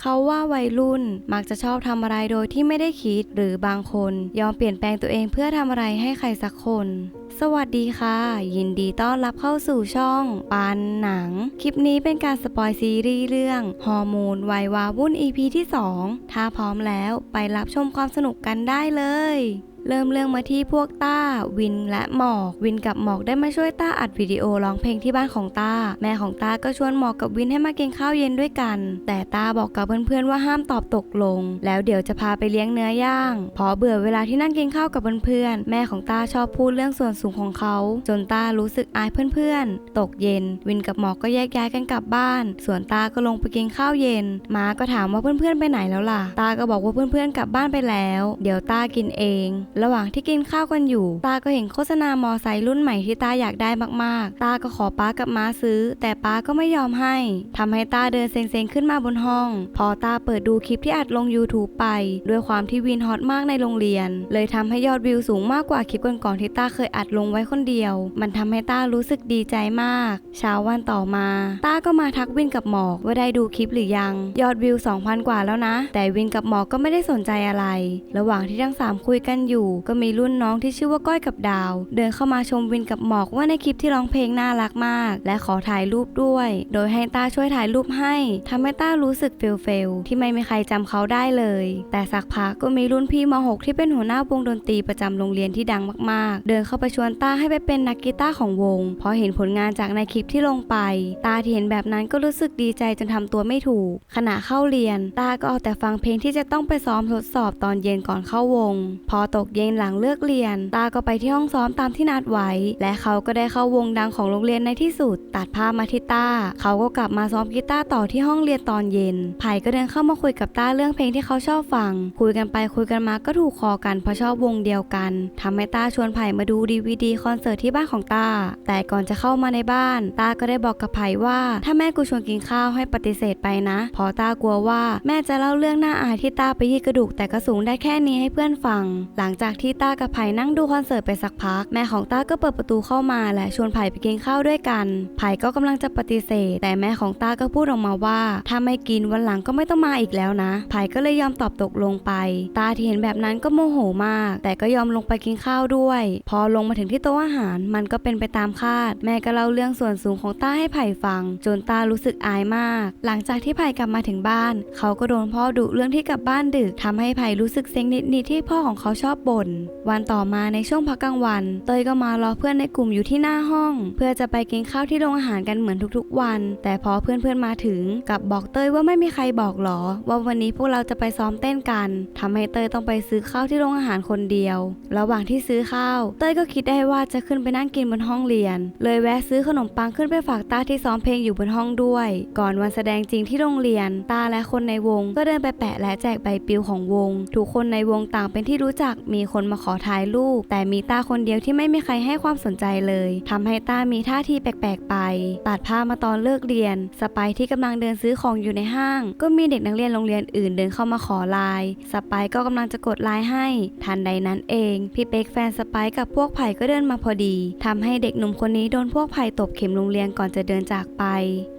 เขาว่าวัยรุ่นมักจะชอบทำอะไรโดยที่ไม่ได้คิด หรือบางคนยอมเปลี่ยนแปลงตัวเองเพื่อทำอะไรให้ใครสักคน สวัสดีค่ะ ยินดีต้อนรับเข้าสู่ช่อง ปันหนัง คลิปนี้เป็นการสปอยซีรีส์เรื่องฮอร์โมนวัยวาวุ่น EP ที่ 2 ถ้าพร้อมแล้วไปรับชมความสนุกกันได้เลย เริ่มเรื่องมาที่พวกต้า วินและหมอก วินกับหมอกได้มาช่วยต้าอัดวิดีโอร้องเพลงที่บ้านของต้า แม่ของต้าก็ชวนหมอกกับวินให้มากินข้าวเย็นด้วยกัน แต่ต้าบอกกับเพื่อนๆว่าห้ามตอบตกลง แล้วเดี๋ยวจะพาไปเลี้ยงเนื้อย่างพอเบื่อเวลาที่นั่งกินข้าวกับเพื่อนๆแม่ของต้าชอบพูดเรื่องส่วนสูงของเขา จนต้ารู้สึกอายเพื่อนๆตกเย็น วินกับหมอกก็แยกย้ายกันกลับบ้าน ส่วนต้าก็ลงไปกินข้าวเย็นม้าก็ถามว่าเพื่อนๆไปไหนแล้วล่ะต้าก็บอกว่าเพื่อนๆกลับบ้านไปแล้ว เดี๋ยวต้ากินเองระหว่างที่กินข้าวกันอยู่ ตาก็เห็นโฆษณามอไซค์รุ่นใหม่ที่ตาอยากได้มากๆ ตาก็ขอป้ากับม้าซื้อ แต่ป้าก็ไม่ยอมให้ทำให้ตาเดินเซ็งๆขึ้นมาบนห้อง พอตาเปิดดูคลิปที่อัดลง YouTube ไป ด้วยความที่วินฮอตมากในโรงเรียน เลยทำให้ยอดวิวสูงมากกว่าคลิปก่อนๆที่ตาเคยอัดลงไว้คนเดียว มันทำให้ตารู้สึกดีใจมาก เช้าวันต่อมา ตาก็มาทักวินกับหมอกว่าได้ดูคลิปหรือยัง ยอดวิว 2,000 กว่าแล้วนะ แต่วินกับหมอกก็ไม่ได้สนใจอะไร ระหว่างที่ทั้งสามคุยกันอยู่ก็มีรุ่นน้องที่ชื่อว่าก้อยกับดาว เดินเข้ามาชมวินกับหมอกว่าในคลิปที่ร้องเพลงน่ารักมาก และขอถ่ายรูปด้วย โดยให้ต้าช่วยถ่ายรูปให้ทำให้ต้ารู้สึกเฟลเฟลที่ไม่มีใครจำเขาได้เลย แต่สักพักก็มีรุ่นพี่ม .6 ที่เป็นหัวหน้าวงดนตรีประจำโรงเรียนที่ดังมากๆ เดินเข้าไปชวนต้าให้ไปเป็นนักกีตาร์ของวง เพราะเห็นผลงานจากในคลิปที่ลงไป ตาที่เห็นแบบนั้นก็รู้สึกดีใจจนทำตัวไม่ถูก ขณะเข้าเรียน ตาก็เอาแต่ฟังเพลงที่จะต้องไปซ้อมทดสอบตอนเย็นก่อนเข้าวง พอตกเย็นหลังเลิกเรียน ตาก็ไปที่ห้องซ้อมตามที่นัดไว้ และเขาก็ได้เข้าวงดังของโรงเรียนในที่สุด ตัดภาพมาที่ต้า เขาก็กลับมาซ้อมกีตาร์ต่อที่ห้องเรียนตอนเย็น ไผ่ก็เดินเข้ามาคุยกับต้าเรื่องเพลงที่เขาชอบฟัง คุยกันไปคุยกันมาก็ถูกคอกันเพราะชอบวงเดียวกันทำให้ต้าชวนไผ่มาดูดีวีดีคอนเสิร์ตที่บ้านของต้า แต่ก่อนจะเข้ามาในบ้าน ต้าก็ได้บอกกับไผ่ว่า ถ้าแม่กูชวนกินข้าวให้ปฏิเสธไปนะเพอต้ากลัวว่าแม่จะเล่าเรื่องน่าอายที่ต้าไปยี่กระดูกแต่กระสูงได้แค่นี้ให้เพื่อนฟัง หลังจากที่ต้ากับไผ่นั่งดูคอนเสิร์ตไปสักพัก แม่ของต้าก็เปิดประตูเข้ามาและชวนไผ่ไปกินข้าวด้วยกัน ไผ่ก็กำลังจะปฏิเสธ แต่แม่ของต้าก็พูดออกมาว่า ถ้าไม่กินวันหลังก็ไม่ต้องมาอีกแล้วนะ ไผ่ก็เลยยอมตอบตกลงไปตาที่เห็นแบบนั้นก็โมโหมาก แต่ก็ยอมลงไปกินข้าวด้วย พอลงมาถึงที่โต๊ะอาหาร มันก็เป็นไปตามคาด แม่ก็เล่าเรื่องส่วนสูงของต้าให้ไผ่ฟัง จนตารู้สึกอายมาก หลังจากที่ไผ่กลับมาถึงบ้าน เขาก็โดนพ่อดุเรื่องที่กลับบ้านดึกทำให้ไผ่รู้สึกเซ็งนิดๆที่พ่อของเขาชอบบ่นวันต่อมาในช่วงพักกลางวัน เตยก็มารอเพื่อนในกลุ่มอยู่ที่หน้าห้อง เพื่อจะไปกินข้าวที่โรงอาหารกันเหมือนทุกๆวัน แต่พอเพื่อนๆมาถึงกับบอกเตยว่าไม่มีใครบอกหรอ ว่าวันนี้พวกเราจะไปซ้อมเต้นกันทำให้เตยต้องไปซื้อข้าวที่โรงอาหารคนเดียว ระหว่างที่ซื้อข้าว เตยก็คิดได้ว่าจะขึ้นไปนั่งกินบนห้องเรียน เลยแวะซื้อขนมปังขึ้นไปฝากตาที่ซ้อมเพลงอยู่บนห้องด้วย ก่อนวันแสดงจริงที่โรงเรียน ตาและคนในวง ก็เดินไปแปะและแจกใบปลิวของวง ทุกคนในวงต่างเป็นที่รู้จักมีีคนมาขอถ่ายรูป แต่มีตาคนเดียวที่ไม่มีใครให้ความสนใจเลยทำให้ตามีท่าทีแปลกๆไป ตัดภาพมาตอนเลิกเรียน สไปที่กำลังเดินซื้อของอยู่ในห้าง ก็มีเด็กนักเรียนโรงเรียนอื่นเดินเข้ามาขอไลน์สไปก็กำลังจะกดไลน์ให้ ทันใดนั้นเอง พี่เป๊กแฟนสไปกับพวกไผ่ก็เดินมาพอดีทำให้เด็กหนุ่มคนนี้โดนพวกไผ่ตบเข็มโรงเรียนก่อนจะเดินจากไป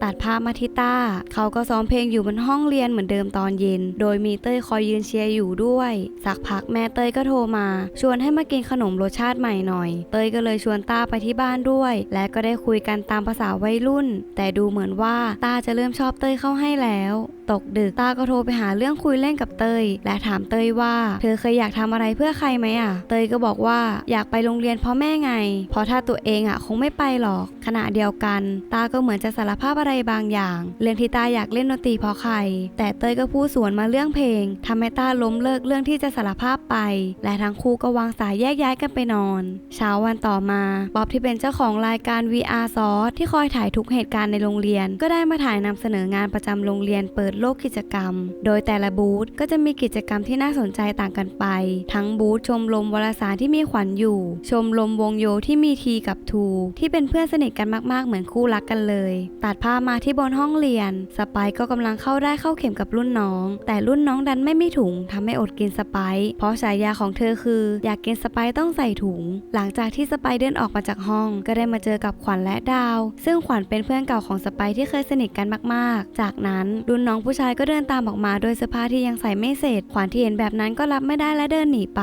ตัดภาพมาที่ต้า เขาก็ซ้อมเพลงอยู่บนห้องเรียนเหมือนเดิมตอนเย็น โดยมีเต้ยคอยยืนเชียร์อยู่ด้วย สักพักแม่เต้ยก็โทรมา ชวนให้มากินขนมรสชาติใหม่หน่อย เตยก็เลยชวนต้าไปที่บ้านด้วย และก็ได้คุยกันตามภาษาวัยรุ่น แต่ดูเหมือนว่าต้าจะเริ่มชอบเตยเข้าให้แล้ว ตกดึกต้าก็โทรไปหาเรื่องคุยเล่นกับเตย และถามเตยว่า เธอเคยอยากทำอะไรเพื่อใครไหมอะ เตยก็บอกว่าอยากไปโรงเรียนเพราะแม่ไง เพราะถ้าตัวเองอะคงไม่ไปหรอก ขณะเดียวกัน ตาก็เหมือนจะสารภาพอะไรบางอย่าง เรื่องที่ตาอยากเล่นดนตรีเพราะใคร แต่เตยก็พูดสวนมาเรื่องเพลงทำให้ตาล้มเลิกเรื่องที่จะสารภาพไป และทั้งคู่ก็วางสายแยกย้ายกันไปนอน เช้าวันต่อมาบ๊อบที่เป็นเจ้าของรายการ VR ซอสที่คอยถ่ายทุกเหตุการณ์ในโรงเรียน ก็ได้มาถ่ายนำเสนองานประจำโรงเรียนเปิดโลกกิจกรรม โดยแต่ละบูธก็จะมีกิจกรรมที่น่าสนใจต่างกันไป ทั้งบูธชมรมวารสารที่มีขวัญอยู่ ชมรมวงโยที่มีทีกับทูที่เป็นเพื่อนสนิทกันมากๆเหมือนคู่รักกันเลย ตัดภาพมาที่บนห้องเรียน สไปก็กำลังเข้าได้เข้าเข็มกับรุ่นน้อง แต่รุ่นน้องดันไม่มีถุงทำให้อดกินสไปเพราะฉายาของเธธอคือ อยากกินสไปซ์ต้องใส่ถุง หลังจากที่สไปซ์เดินออกมาจากห้อง ก็ได้มาเจอกับขวัญและดาว ซึ่งขวัญเป็นเพื่อนเก่าของสไปซ์ที่เคยสนิทกันมาก ๆ จากนั้นรุ่นน้องผู้ชายก็เดินตามออกมาโดยเสื้อผ้าที่ยังใส่ไม่เสร็จ ขวัญที่เห็นแบบนั้นก็รับไม่ได้และเดินหนีไป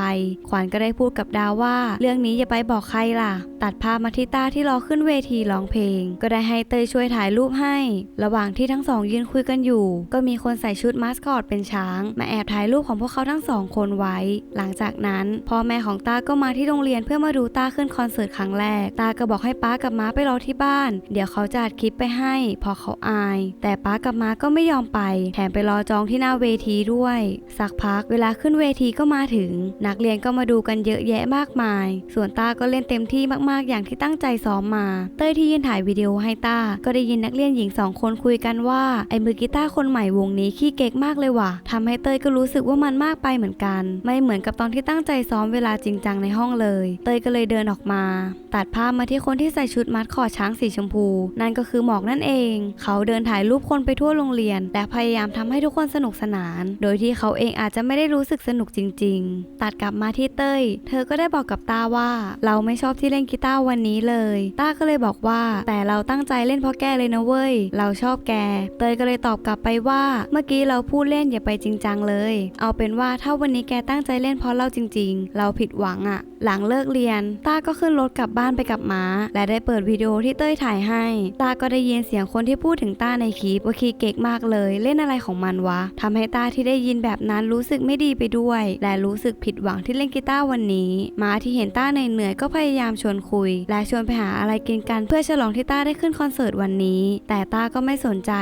ขวัญก็ได้พูดกับดาวว่า เรื่องนี้อย่าไปบอกใครล่ะ ตัดภาพมาที่ต้าที่รอขึ้นเวทีร้องเพลง ก็ได้ให้เตยช่วยถ่ายรูปให้ ระหว่างที่ทั้งสองยืนคุยกันอยู่ ก็มีคนใส่ชุดมาสคอตเป็นช้าง มาแอบถ่ายรูปของพวกเขาทั้งสองคนไว้ หลังจากนั้นพ่อแม่ของตาก็มาที่โรงเรียนเพื่อมาดูตาขึ้นคอนเสิร์ตครั้งแรก ตาก็บอกให้ป้ากับม้าไปรอที่บ้าน เดี๋ยวเขาจะอัดคลิปไปให้ พอเขาอาย แต่ป้ากับม้าก็ไม่ยอมไป แถมไปรอจองที่หน้าเวทีด้วย สักพักเวลาขึ้นเวทีก็มาถึง นักเรียนก็มาดูกันเยอะแยะมากมาย ส่วนตาก็เล่นเต็มที่มากๆ อย่างที่ตั้งใจซ้อมมา เต้ยที่ยืนถ่ายวิดีโอให้ตาก็ได้ยินนักเรียนหญิงสองคนคุยกันว่าไอ้มือกีตาร์คนใหม่วงนี้ขี้เก๊กมากเลยว่ะทำให้เต้ยก็รู้สึกว่ามันมากไปเหมือนกัน ไม่เหมือนกับตอนที่ตั้งงใจซ้อมเวลาจริงจังในห้องเลย เตยก็เลยเดินออกมา ตัดภาพมาที่คนที่ใส่ชุดมัดคอช้างสีชมพู นั่นก็คือหมอกนั่นเอง เขาเดินถ่ายรูปคนไปทั่วโรงเรียน และพยายามทำให้ทุกคนสนุกสนาน โดยที่เขาเองอาจจะไม่ได้รู้สึกสนุกจริง ๆ ตัดกลับมาที่เต้ย เธอก็ได้บอกกับต้าว่า เราไม่ชอบที่เล่นกีตาร์วันนี้เลยต้าก็เลยบอกว่า แต่เราตั้งใจเล่นเพราะแกเลยนะเว้ย เราชอบแก เตยก็เลยตอบกลับไปว่า เมื่อกี้เราพูดเล่นอย่าไปจริงจังเลย เอาเป็นว่าถ้าวันนี้แกตั้งใจเล่นเพราะเราจริงๆเราผิดหวังอะหลังเลิกเรียน ต้าก็ขึ้นรถกลับบ้านไปกับม้า และได้เปิดวิดีโอที่เต้ยถ่ายให้ ต้าก็ได้ยินเสียงคนที่พูดถึงต้าในคลิปว่าคีเก๊กมากเลย เล่นอะไรของมันวะทำให้ต้าที่ได้ยินแบบนั้นรู้สึกไม่ดีไปด้วย และรู้สึกผิดหวังที่เล่นกีตาร์วันนี้ ม้าที่เห็นต้าเหนื่อยก็พยายามชวนคุย และชวนไปหาอะไรกินกันเพื่อฉลองที่ต้าได้ขึ้นคอนเสิร์ตวันนี้ แต่ต้าก็ไม่สนใจ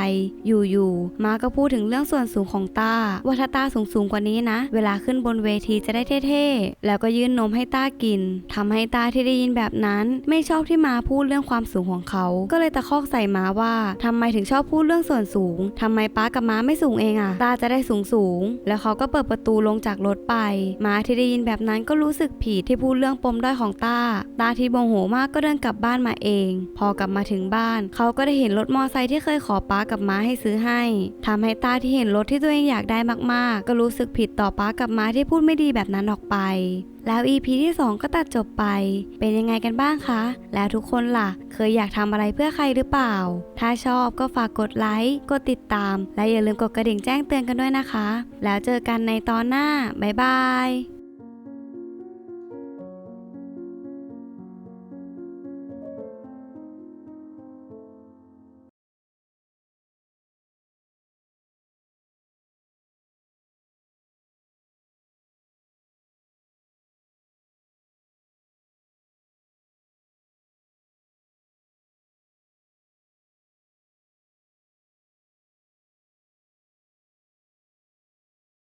อยู่ๆม้าก็พูดถึงเรื่องส่วนสูงของต้าว่าถ้าต้าสูงๆกว่านี้นะ เวลาขึ้นบนเวทีจะได้เท่ๆ แล้วก็ยื่นนมให้ต้ากินทำให้ต้าที่ได้ยินแบบนั้น ไม่ชอบที่มาพูดเรื่องความสูงของเขา ก็เลยตะคอกใส่ม้าว่าทำไมถึงชอบพูดเรื่องส่วนสูงทำไมป้ากับม้าไม่สูงเองอะต้าจะได้สูงสูง แล้วเขาก็เปิดประตูลงจากรถไป ม้าที่ได้ยินแบบนั้นก็รู้สึกผิดที่พูดเรื่องปมด้อยของต้า ต้าที่โมโหมากก็เดินกลับบ้านมาเอง พอกลับมาถึงบ้าน เขาก็ได้เห็นรถมอไซค์ที่เคยขอป้ากับม้าให้ซื้อให้ทำให้ต้าที่เห็นรถที่ตัวเองอยากได้มากๆ ก็รู้สึกผิดต่อป้ากับม้าที่พูดไม่ดีแบบนั้นออกไป แล้ว EP ที่ 2 ก็ตัดจบไป เป็นยังไงกันบ้างคะ แล้วทุกคนล่ะ เคยอยากทำอะไรเพื่อใครหรือเปล่า ถ้าชอบก็ฝากกดไลค์ กดติดตาม และอย่าลืมกดกระดิ่งแจ้งเตือนกันด้วยนะคะ แล้วเจอกันในตอนหน้า บ๊ายบาย